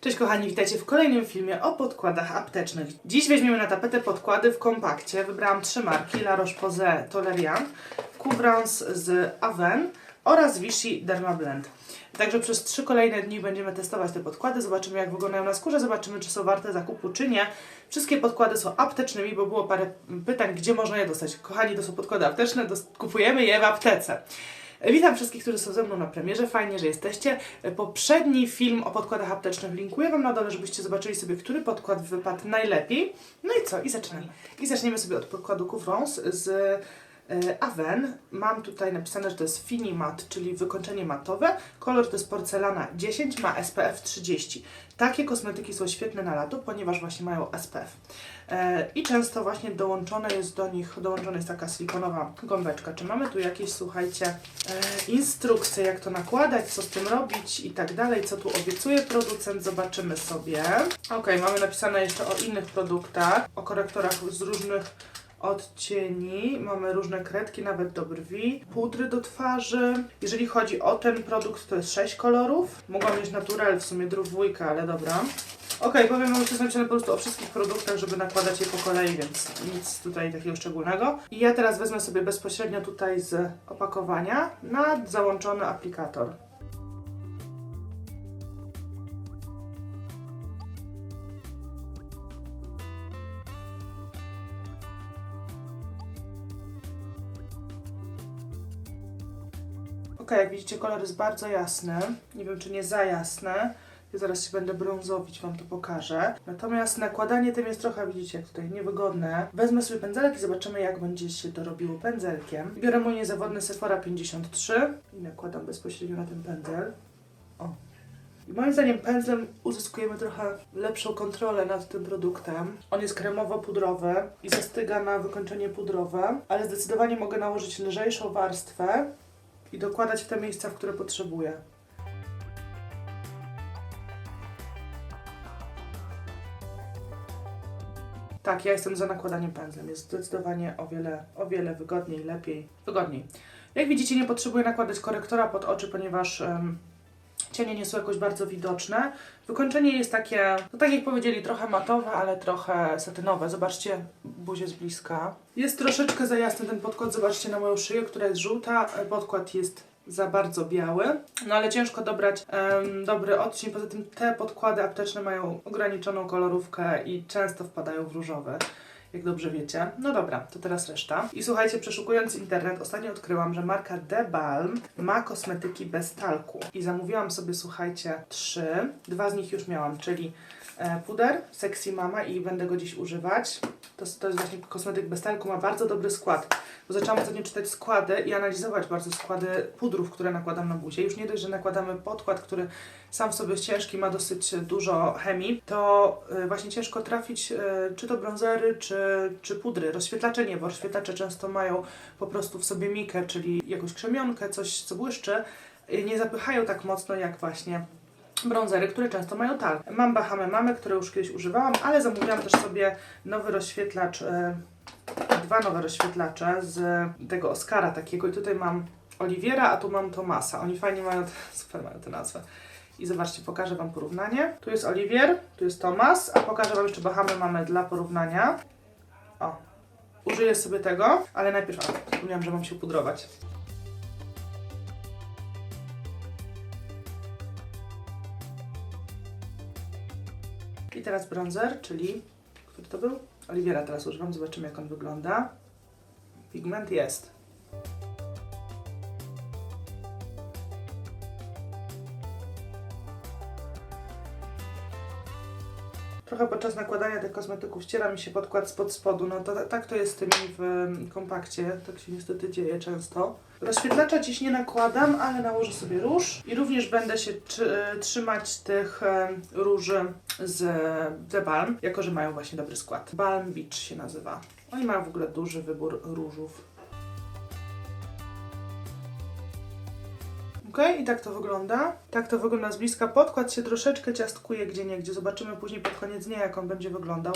Cześć kochani, witajcie w kolejnym filmie o podkładach aptecznych. Dziś weźmiemy na tapetę podkłady w kompakcie. Wybrałam trzy marki, La Roche-Posay Tolerian, Couvrance z Aven oraz Vichy Dermablend. Także przez trzy kolejne dni będziemy testować te podkłady, zobaczymy jak wyglądają na skórze, zobaczymy czy są warte zakupu czy nie. Wszystkie podkłady są aptecznymi, bo było parę pytań, gdzie można je dostać. Kochani, to są podkłady apteczne, kupujemy je w aptece. Witam wszystkich, którzy są ze mną na premierze. Fajnie, że jesteście. Poprzedni film o podkładach aptecznych linkuję Wam na dole, żebyście zobaczyli sobie, który podkład wypadł najlepiej. No i co? I zaczynamy. I zaczniemy sobie od podkładu Couvrance z Aven. Mam tutaj napisane, że to jest Fini Matte, czyli wykończenie matowe. Kolor to jest porcelana 10, ma SPF 30. Takie kosmetyki są świetne na lato, ponieważ właśnie mają SPF. E, I często właśnie dołączone jest do nich, dołączona jest taka silikonowa gąbeczka. Czy mamy tu jakieś, słuchajcie, e, instrukcje, jak to nakładać, co z tym robić i tak dalej, co tu obiecuje producent, zobaczymy sobie. Ok, mamy napisane jeszcze o innych produktach, o korektorach z różnych odcieni, mamy różne kredki, nawet do brwi, pudry do twarzy. Jeżeli chodzi o ten produkt, to jest 6 kolorów. Mogłam mieć natural, w sumie dwójkę, ale dobra. Okej, powiem wam, że napisane po prostu o wszystkich produktach, żeby nakładać je po kolei, więc nic tutaj takiego szczególnego. I ja teraz wezmę sobie bezpośrednio tutaj z opakowania na załączony aplikator. Ok, jak widzicie kolor jest bardzo jasny. Nie wiem czy nie za jasny. Ja zaraz się będę brązowić, Wam to pokażę. Natomiast nakładanie tym jest trochę, widzicie, tutaj niewygodne. Wezmę sobie pędzelek i zobaczymy, jak będzie się to robiło pędzelkiem. Biorę mój niezawodny Sephora 53 i nakładam bezpośrednio na ten pędzel. O. I moim zdaniem pędzlem uzyskujemy trochę lepszą kontrolę nad tym produktem. On jest kremowo-pudrowy i zastyga na wykończenie pudrowe, ale zdecydowanie mogę nałożyć lżejszą warstwę i dokładać w te miejsca, w które potrzebuję. Tak, ja jestem za nakładaniem pędzlem. Jest zdecydowanie o wiele, o wiele wygodniej, lepiej, wygodniej. Jak widzicie, nie potrzebuję nakładać korektora pod oczy, ponieważ em, cienie nie są jakoś bardzo widoczne. Wykończenie jest takie, no tak jak powiedzieli, trochę matowe, ale trochę satynowe. Zobaczcie buzię z bliska. Jest troszeczkę za jasny ten podkład. Zobaczcie na moją szyję, która jest żółta. Podkład jest za bardzo biały. No ale ciężko dobrać em, dobry odcień. Poza tym te podkłady apteczne mają ograniczoną kolorówkę i często wpadają w różowe. Jak dobrze wiecie. No dobra, to teraz reszta. I słuchajcie, przeszukując internet, ostatnio odkryłam, że marka The Balm ma kosmetyki bez talku. I zamówiłam sobie, słuchajcie, trzy. Dwa z nich już miałam, czyli puder Sexy Mama i będę go dziś używać. To, to jest właśnie kosmetyk bez talku, ma bardzo dobry skład. Bo zaczęłam ostatnio czytać składy i analizować bardzo składy pudrów, które nakładam na buzię. Już nie dość, że nakładamy podkład, który sam w sobie jest ciężki, ma dosyć dużo chemii, to y, właśnie ciężko trafić y, czy to bronzery, czy, czy pudry. Rozświetlacze nie, bo rozświetlacze często mają po prostu w sobie mikę, czyli jakąś krzemionkę, coś co błyszczy. Nie zapychają tak mocno jak właśnie bronzery, które często mają talk. Mam Bahamę Mamy, które już kiedyś używałam, ale zamówiłam też sobie nowy rozświetlacz, e, dwa nowe rozświetlacze z tego Oscara takiego i tutaj mam Oliwiera, a tu mam Tomasa. Oni fajnie mają, super mają te nazwy. I zobaczcie, pokażę Wam porównanie. Tu jest Oliwier, tu jest Tomas, a pokażę Wam jeszcze Bahamy mamy dla porównania. O, użyję sobie tego, ale najpierw, a, wspomniałam, że mam się pudrować. I teraz bronzer, czyli który to był? Oliwiera teraz używam, zobaczymy jak on wygląda. Pigment jest. Trochę podczas nakładania tych kosmetyków ściera mi się podkład spod spodu. No to tak to jest z tymi w em, kompakcie. Tak się niestety dzieje często. Rozświetlacza dziś nie nakładam, ale nałożę sobie róż. I również będę się trzy, trzymać tych em, róży z The Balm, jako że mają właśnie dobry skład. Balm Beach się nazywa. Oni mają w ogóle duży wybór różów. Ok, i tak to wygląda. Tak to wygląda z bliska. Podkład się troszeczkę ciastkuje gdzie niegdzie. Zobaczymy później pod koniec dnia, jak on będzie wyglądał.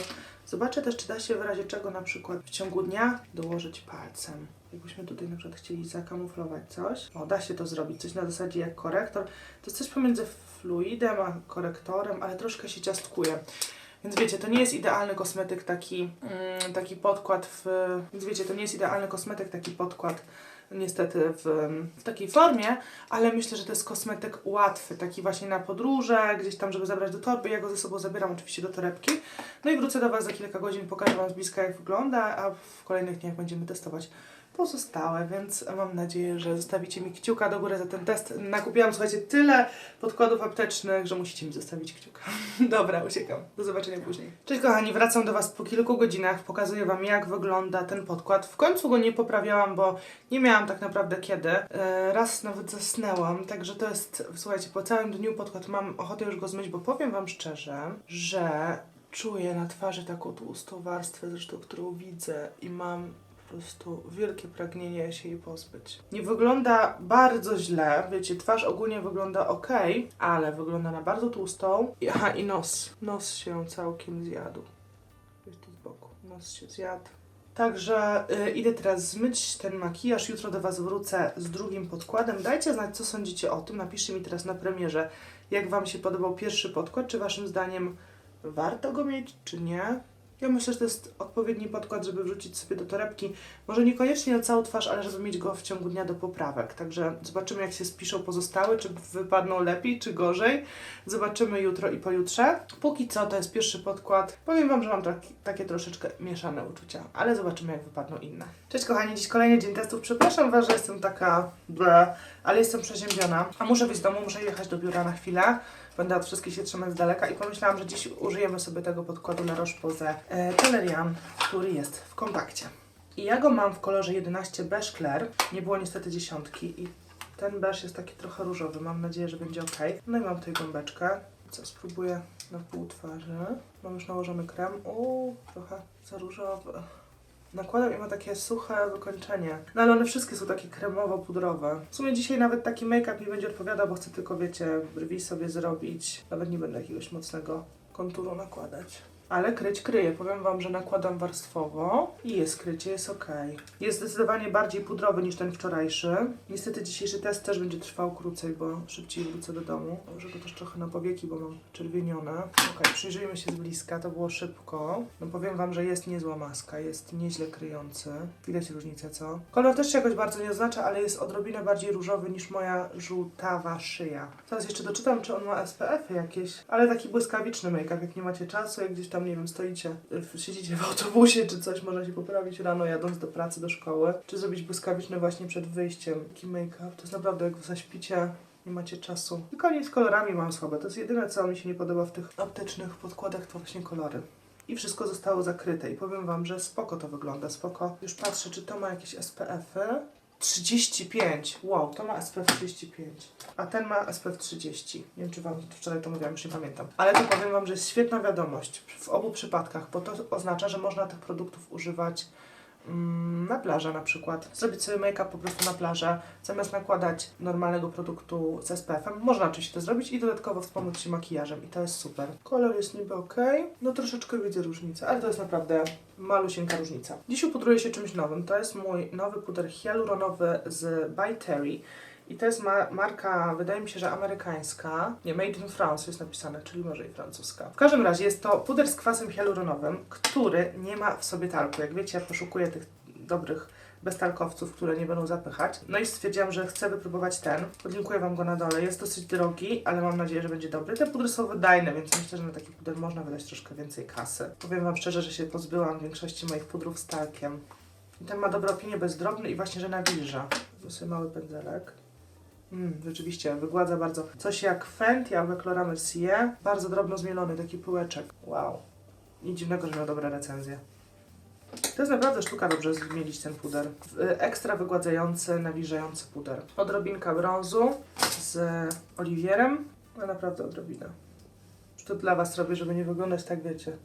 Zobaczę też, czy da się w razie czego na przykład w ciągu dnia dołożyć palcem. Jakbyśmy tutaj na przykład chcieli zakamuflować coś. O, da się to zrobić. Coś na zasadzie jak korektor. To jest coś pomiędzy fluidem a korektorem, ale troszkę się ciastkuje. Więc wiecie, to nie jest idealny kosmetyk taki, mm, taki podkład w... Więc wiecie, to nie jest idealny kosmetyk taki podkład niestety w, w takiej formie, ale myślę, że to jest kosmetyk łatwy, taki właśnie na podróże, gdzieś tam, żeby zabrać do torby. Ja go ze sobą zabieram oczywiście do torebki. No i wrócę do Was za kilka godzin, pokażę Wam z bliska jak wygląda, a w kolejnych dniach będziemy testować pozostałe, więc mam nadzieję, że zostawicie mi kciuka do góry za ten test. Nakupiłam, słuchajcie, tyle podkładów aptecznych, że musicie mi zostawić kciuka. Dobra, uciekam. Do zobaczenia później. Cześć kochani, wracam do Was po kilku godzinach. Pokazuję Wam, jak wygląda ten podkład. W końcu go nie poprawiałam, bo nie miałam tak naprawdę kiedy. E, Raz nawet zasnęłam, także to jest, słuchajcie, po całym dniu podkład mam ochotę już go zmyć, bo powiem Wam szczerze, że czuję na twarzy taką tłustą warstwę, zresztą którą widzę i mam prostu wielkie pragnienie się jej pozbyć. Nie wygląda bardzo źle, wiecie, twarz ogólnie wygląda ok, ale wygląda na bardzo tłustą. Aha, i nos. Nos się całkiem zjadł. Jest tu z boku. Nos się zjadł. Także y, idę teraz zmyć ten makijaż. Jutro do Was wrócę z drugim podkładem. Dajcie znać, co sądzicie o tym. Napiszcie mi teraz na premierze, jak Wam się podobał pierwszy podkład. Czy Waszym zdaniem warto go mieć, czy nie? Ja myślę, że to jest odpowiedni podkład, żeby wrzucić sobie do torebki. Może niekoniecznie na całą twarz, ale żeby mieć go w ciągu dnia do poprawek. Także zobaczymy, jak się spiszą pozostałe, czy wypadną lepiej, czy gorzej. Zobaczymy jutro i pojutrze. Póki co, to jest pierwszy podkład. Powiem Wam, że mam taki, takie troszeczkę mieszane uczucia, ale zobaczymy, jak wypadną inne. Cześć kochani, dziś kolejny dzień testów. Przepraszam Was, że jestem taka ble, ale jestem przeziębiona. A muszę wyjść z domu, muszę jechać do biura na chwilę. Będę od wszystkich się trzymać z daleka i pomyślałam, że dziś użyjemy sobie tego podkładu na Roche-Posay e, Tolerian, który jest w kompakcie. I ja go mam w kolorze 11 Beige. Nie było niestety dziesiątki i ten beige jest taki trochę różowy. Mam nadzieję, że będzie ok. No i mam tutaj gąbeczkę. Co, spróbuję na pół twarzy. Mam już nałożony krem. Uuu, trochę za różowy. Nakładam i ma takie suche wykończenie. No ale one wszystkie są takie kremowo-pudrowe. W sumie dzisiaj nawet taki make-up mi będzie odpowiadał, bo chcę tylko, wiecie, brwi sobie zrobić. Nawet nie będę jakiegoś mocnego konturu nakładać. Ale kryć kryje. Powiem Wam, że nakładam warstwowo i jest krycie, jest ok. Jest zdecydowanie bardziej pudrowy niż ten wczorajszy. Niestety dzisiejszy test też będzie trwał krócej, bo szybciej wrócę do domu. Może go też trochę na powieki, bo mam czerwienione. Ok, przyjrzyjmy się z bliska, to było szybko. No powiem Wam, że jest niezła maska, jest nieźle kryjący. Widać różnicę, co? Kolor też się jakoś bardzo nie oznacza, ale jest odrobinę bardziej różowy niż moja żółtawa szyja. Teraz jeszcze doczytam, czy on ma SPF-y jakieś, ale taki błyskawiczny make-up, jak nie macie czasu, jak gdzieś tam, nie wiem, stoicie, y, siedzicie w autobusie czy coś, można się poprawić rano jadąc do pracy, do szkoły, czy zrobić błyskawiczny właśnie przed wyjściem. Taki make-up, to jest naprawdę, jak zaśpicie, nie macie czasu. I koniec z kolorami mam słabe. To jest jedyne, co mi się nie podoba w tych aptecznych podkładach, to właśnie kolory. I wszystko zostało zakryte. I powiem Wam, że spoko to wygląda, spoko. Już patrzę, czy to ma jakieś SPF-y. 35. Wow, to ma SPF 35. A ten ma SPF 30. Nie wiem, czy Wam wczoraj to mówiłam, już nie pamiętam. Ale to powiem Wam, że jest świetna wiadomość w obu przypadkach, bo to oznacza, że można tych produktów używać na plażę na przykład. Zrobić sobie make-up po prostu na plażę, zamiast nakładać normalnego produktu z SPF-em. Można oczywiście to zrobić i dodatkowo wspomóc się makijażem i to jest super. Kolor jest niby ok, no troszeczkę widzę różnicę, ale to jest naprawdę malusieńka różnica. Dziś upudruję się czymś nowym. To jest mój nowy puder hialuronowy z By Terry. I to jest ma marka, wydaje mi się, że amerykańska. Nie, Made in France jest napisane, czyli może i francuska. W każdym razie jest to puder z kwasem hialuronowym, który nie ma w sobie talku. Jak wiecie, ja poszukuję tych dobrych beztalkowców, które nie będą zapychać. No i stwierdziłam, że chcę wypróbować ten. Podlinkuję Wam go na dole. Jest dosyć drogi, ale mam nadzieję, że będzie dobry. Te pudry są wydajne, więc myślę, że na taki puder można wydać troszkę więcej kasy. Powiem Wam szczerze, że się pozbyłam większości moich pudrów z talkiem. Ten ma dobre opinie, bezdrobny i właśnie, że nawilża. Sobie mały pędzelek. Mm, rzeczywiście, wygładza bardzo. Coś jak Fenty albo Clora Mercier. Bardzo drobno zmielony, taki pyłeczek. Wow. Nic dziwnego, że miał dobre recenzje. To jest naprawdę sztuka dobrze zmielić ten puder. W- Ekstra wygładzający, nawilżający puder. Odrobinka brązu z oliwierem, ale naprawdę odrobina. To dla Was robię, żeby nie wyglądać tak, wiecie,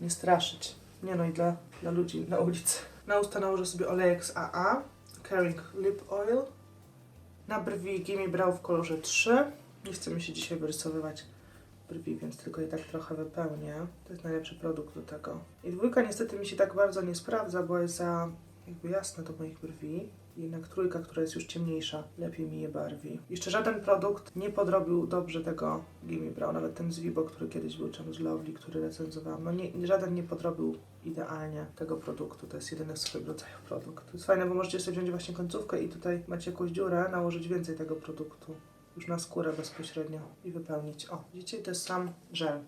nie straszyć. Nie no i dla, dla ludzi na ulicy. Na usta nałożę sobie olejek z AA, Caring Lip Oil. Na brwi Gimme Brow w kolorze 3. Nie chcę mi się dzisiaj wyrysowywać brwi, więc tylko je tak trochę wypełnię. To jest najlepszy produkt do tego. I dwójka niestety mi się tak bardzo nie sprawdza, bo jest za jakby jasne do moich brwi. Jednak trójka, która jest już ciemniejsza, lepiej mi je barwi. Jeszcze żaden produkt nie podrobił dobrze tego Gimme Brow, nawet ten z Vibo, który kiedyś był, czym z Lovely, który recenzowałam. No nie, żaden nie podrobił idealnie tego produktu. To jest jedyny swojego rodzaju produkt. To jest fajne, bo możecie sobie wziąć właśnie końcówkę i tutaj macie jakąś dziurę, nałożyć więcej tego produktu już na skórę bezpośrednio i wypełnić. O, widzicie, to jest sam żel.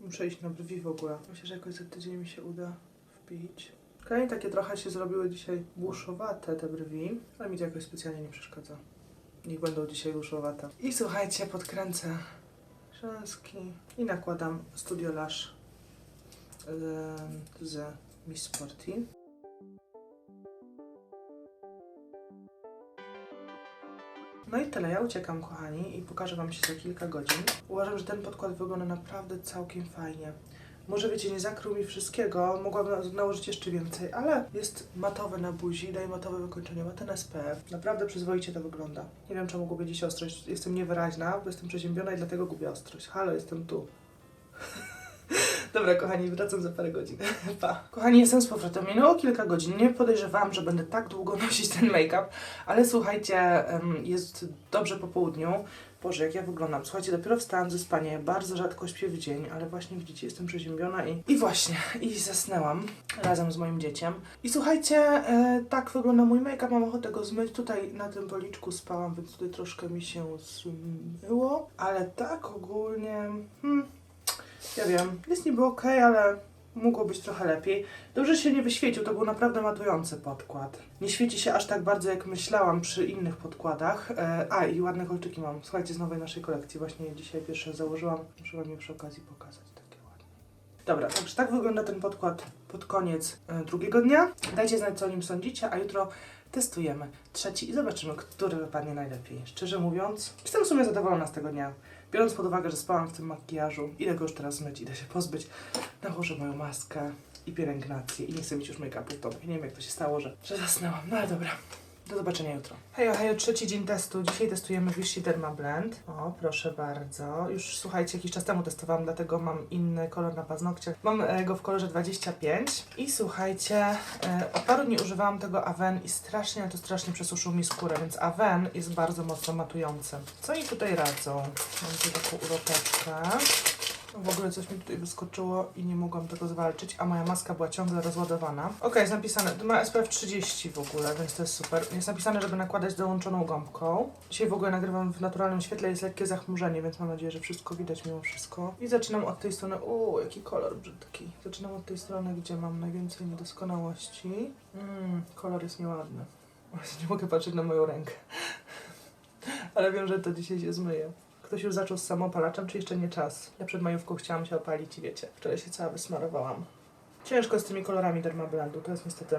Muszę iść na brwi w ogóle. Myślę, że jakoś za tydzień mi się uda wpić. Okej, takie trochę się zrobiły dzisiaj buszowate te brwi, ale mi to jakoś specjalnie nie przeszkadza. Niech będą dzisiaj buszowate. I słuchajcie, podkręcę rzęski i nakładam Studio Lash z, Miss Sporty. No i tyle, ja uciekam kochani i pokażę Wam się za kilka godzin. Uważam, że ten podkład wygląda naprawdę całkiem fajnie. Może wiecie, nie zakrył mi wszystkiego, mogłabym na- nałożyć jeszcze więcej, ale jest matowy na buzi, daje matowe wykończenie, ma ten SPF. Naprawdę przyzwoicie to wygląda. Nie wiem, czemu gubię dziś ostrość. Jestem niewyraźna, bo jestem przeziębiona i dlatego gubię ostrość. Halo, jestem tu. Dobra, kochani, wracam za parę godzin. Pa. Kochani, jestem z powrotem. Minęło kilka godzin. Nie podejrzewałam, że będę tak długo nosić ten make-up, ale słuchajcie, jest dobrze po południu. Boże, jak ja wyglądam. Słuchajcie, dopiero wstałam ze spania. Bardzo rzadko śpię w dzień, ale właśnie widzicie, jestem przeziębiona i... I właśnie, i zasnęłam razem z moim dzieciem. I słuchajcie, e, tak wygląda mój make-up. Mam ochotę go zmyć. Tutaj na tym policzku spałam, więc tutaj troszkę mi się zmyło. Ale tak ogólnie... Hmm, ja wiem, jest niby ok, ale mogło być trochę lepiej. Dobrze się nie wyświecił, to był naprawdę matujący podkład. Nie świeci się aż tak bardzo, jak myślałam przy innych podkładach. E, a, i ładne kolczyki mam. Słuchajcie, z nowej naszej kolekcji. Właśnie je dzisiaj pierwsze założyłam. Muszę wam je przy okazji pokazać. Takie ładne. Dobra, także tak wygląda ten podkład pod koniec e, drugiego dnia. Dajcie znać, co o nim sądzicie, a jutro testujemy trzeci i zobaczymy, który wypadnie najlepiej. Szczerze mówiąc, jestem w sumie zadowolona z tego dnia. Biorąc pod uwagę, że spałam w tym makijażu, idę go już teraz zmyć, idę się pozbyć, nałożę moją maskę i pielęgnację i nie chcę mieć już make-upu w domu. Nie wiem jak to się stało, że, że zasnęłam. No ale dobra. Do zobaczenia jutro. Hej, hej, trzeci dzień testu. Dzisiaj testujemy Vichy Derma Blend. O, proszę bardzo. Już słuchajcie, jakiś czas temu testowałam, dlatego mam inny kolor na paznokciach. Mam e, go w kolorze 25. I słuchajcie, e, od paru dni używałam tego Aven i strasznie, to strasznie przesuszył mi skórę, więc Aven jest bardzo mocno matujący. Co oni tutaj radzą? Mam tu taką uroteczkę. W ogóle coś mi tutaj wyskoczyło i nie mogłam tego zwalczyć, a moja maska była ciągle rozładowana. Ok, jest napisane, to ma SPF 30 w ogóle, więc to jest super. Jest napisane, żeby nakładać dołączoną gąbką. Dzisiaj w ogóle nagrywam w naturalnym świetle, jest lekkie zachmurzenie, więc mam nadzieję, że wszystko widać mimo wszystko. I zaczynam od tej strony, uuu, jaki kolor brzydki. Zaczynam od tej strony, gdzie mam najwięcej niedoskonałości. Mmm, kolor jest nieładny. Nie mogę patrzeć na moją rękę. Ale wiem, że to dzisiaj się zmyje. Ktoś już zaczął z samopalaczem, czy jeszcze nie czas? Ja przed majówką chciałam się opalić i wiecie, wczoraj się cała wysmarowałam. Ciężko z tymi kolorami Dermablendu, to jest niestety...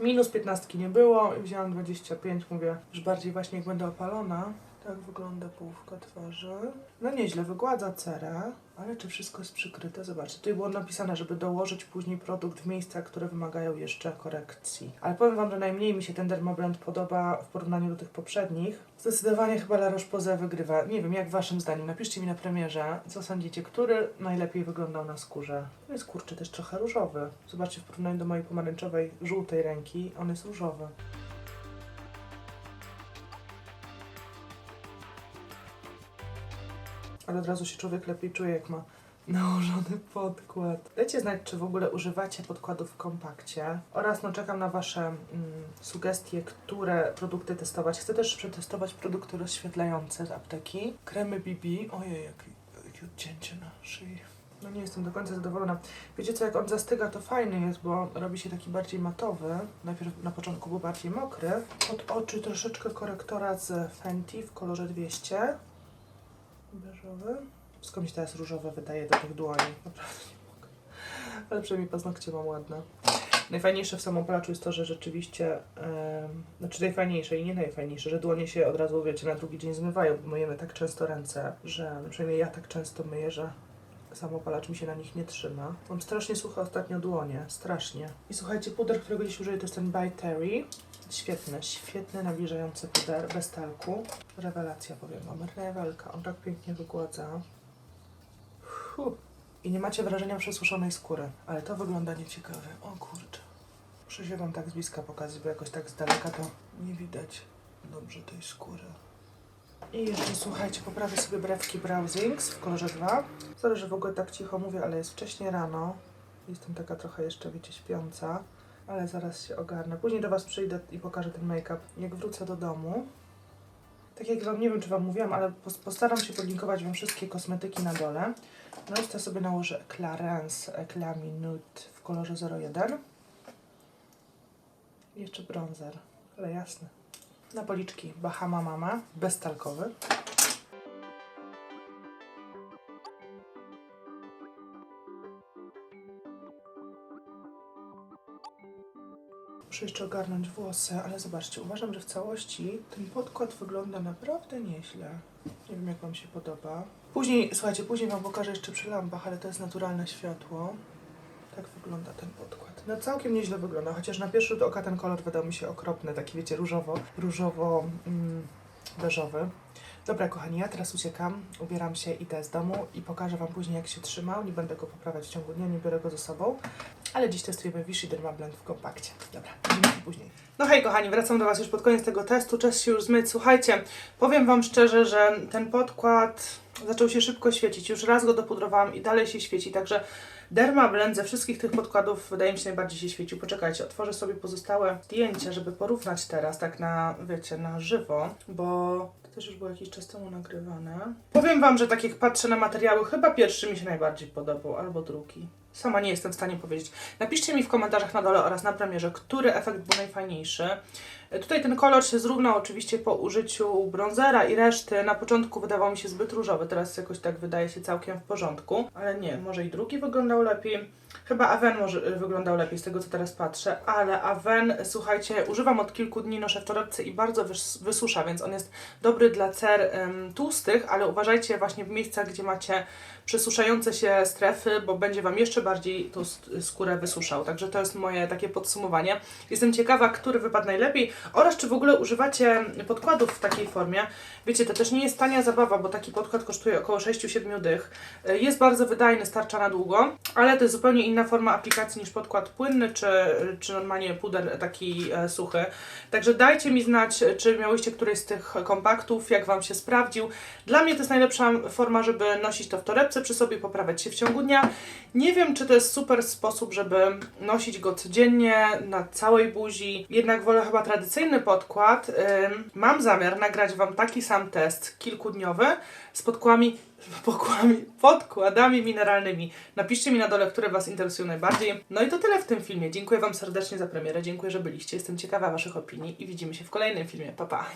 Minus 15 nie było i wzięłam 25, mówię, że bardziej właśnie jak będę opalona. Tak wygląda połówka twarzy. No nieźle, wygładza cerę, ale czy wszystko jest przykryte? Zobaczcie, tutaj było napisane, żeby dołożyć później produkt w miejsca, które wymagają jeszcze korekcji. Ale powiem Wam, że najmniej mi się ten Dermablend podoba w porównaniu do tych poprzednich. Zdecydowanie chyba La Roche-Posay wygrywa. Nie wiem, jak Waszym zdaniem? Napiszcie mi na premierze, co sądzicie, który najlepiej wyglądał na skórze. Jest kurczę też trochę różowy. Zobaczcie, w porównaniu do mojej pomarańczowej, żółtej ręki, on jest różowy. Ale od razu się człowiek lepiej czuje, jak ma nałożony podkład. Dajcie znać, czy w ogóle używacie podkładów w kompakcie. Oraz no, czekam na Wasze mm, sugestie, które produkty testować. Chcę też przetestować produkty rozświetlające z apteki. Kremy BB. Ojej, jakie, jakie odcięcie na szyi. No nie jestem do końca zadowolona. Wiecie co, jak on zastyga, to fajny jest, bo robi się taki bardziej matowy. Najpierw na początku był bardziej mokry. Pod oczy troszeczkę korektora z Fenty w kolorze 200 beżowy. Wszystko mi się teraz różowe wydaje do tych dłoni. Naprawdę nie mogę. Ale przynajmniej paznokcie mam ładne. Najfajniejsze w samopalaczu jest to, że rzeczywiście, em, znaczy najfajniejsze i nie najfajniejsze, że dłonie się od razu, wiecie, na drugi dzień zmywają, myjemy tak często ręce, że no przynajmniej ja tak często myję, że samopalacz mi się na nich nie trzyma. Mam strasznie suche ostatnio dłonie, strasznie. I słuchajcie, puder, którego dziś użyję, to jest ten By Terry. Świetny, świetny, nawilżający puder bez talku. Rewelacja, powiem wam. Rewelka. On tak pięknie wygładza. Fuh. I nie macie wrażenia przesuszonej skóry, ale to wygląda nieciekawe. O kurczę. Muszę się wam tak z bliska pokazać, bo jakoś tak z daleka to nie widać dobrze tej skóry. I jeszcze słuchajcie, poprawię sobie brewki Browsings w kolorze 2. Sorry, że w ogóle tak cicho mówię, ale jest wcześnie rano. Jestem taka trochę jeszcze, wiecie, śpiąca. Ale zaraz się ogarnę. Później do Was przyjdę i pokażę ten make-up, jak wrócę do domu. Tak jak Wam, nie wiem czy Wam mówiłam, ale pos- postaram się podlinkować Wam wszystkie kosmetyki na dole. Na usta sobie nałożę Clarins Eclami Nude w kolorze 01. I jeszcze bronzer, ale jasny. Na policzki Bahama Mama, beztalkowy. Muszę jeszcze ogarnąć włosy, ale zobaczcie, uważam, że w całości ten podkład wygląda naprawdę nieźle. Nie wiem, jak Wam się podoba. Później, słuchajcie, później Wam pokażę jeszcze przy lampach, ale to jest naturalne światło. Tak wygląda ten podkład. No całkiem nieźle wygląda, chociaż na pierwszy rzut oka ten kolor wydał mi się okropny, taki wiecie, różowo, różowo mm, beżowy. Dobra, kochani, ja teraz uciekam, ubieram się, idę z domu i pokażę Wam później, jak się trzymał. Nie będę go poprawiać w ciągu dnia, nie biorę go ze sobą. Ale dziś testujemy Vichy Dermablend w kompakcie. Dobra, widzimy się później. No hej kochani, wracam do Was już pod koniec tego testu. Czas się już zmyć. Słuchajcie, powiem Wam szczerze, że ten podkład zaczął się szybko świecić. Już raz go dopudrowałam i dalej się świeci, także Dermablend ze wszystkich tych podkładów wydaje mi się najbardziej się świecił. Poczekajcie, otworzę sobie pozostałe zdjęcia, żeby porównać teraz tak na, wiecie, na żywo, bo też już było jakiś czas temu nagrywane. Powiem Wam, że tak jak patrzę na materiały, chyba pierwszy mi się najbardziej podobał, albo drugi. Sama nie jestem w stanie powiedzieć. Napiszcie mi w komentarzach na dole oraz na premierze, który efekt był najfajniejszy. E, Tutaj ten kolor się zrównał oczywiście po użyciu bronzera i reszty. Na początku wydawał mi się zbyt różowy, teraz jakoś tak wydaje się całkiem w porządku. Ale nie, może i drugi wyglądał lepiej. Chyba Aven może y, wyglądał lepiej z tego co teraz patrzę, ale Aven, słuchajcie, używam od kilku dni, noszę w torebce i bardzo wys wysusza, więc on jest dobry dla cer tłustych, ale uważajcie właśnie w miejscach, gdzie macie przesuszające się strefy, bo będzie Wam jeszcze bardziej tą sk- skórę wysuszał. Także to jest moje takie podsumowanie. Jestem ciekawa, który wypadł najlepiej oraz czy w ogóle używacie podkładów w takiej formie. Wiecie, to też nie jest tania zabawa, bo taki podkład kosztuje około 6-7 dych. Jest bardzo wydajny, starcza na długo, ale to jest zupełnie inna forma aplikacji niż podkład płynny, czy, czy normalnie puder taki e, suchy. Także dajcie mi znać, czy miałyście któryś z tych kompaktów, jak Wam się sprawdził. Dla mnie to jest najlepsza forma, żeby nosić to w torebce przy sobie, poprawiać się w ciągu dnia. Nie wiem, czy to jest super sposób, żeby nosić go codziennie, na całej buzi. Jednak wolę chyba tradycyjny podkład. Mam zamiar nagrać Wam taki sam test kilkudniowy z podkładami, podkładami, podkładami mineralnymi. Napiszcie mi na dole, które Was interesują najbardziej. No i to tyle w tym filmie. Dziękuję Wam serdecznie za premierę. Dziękuję, że byliście. Jestem ciekawa Waszych opinii i widzimy się w kolejnym filmie. Pa, pa!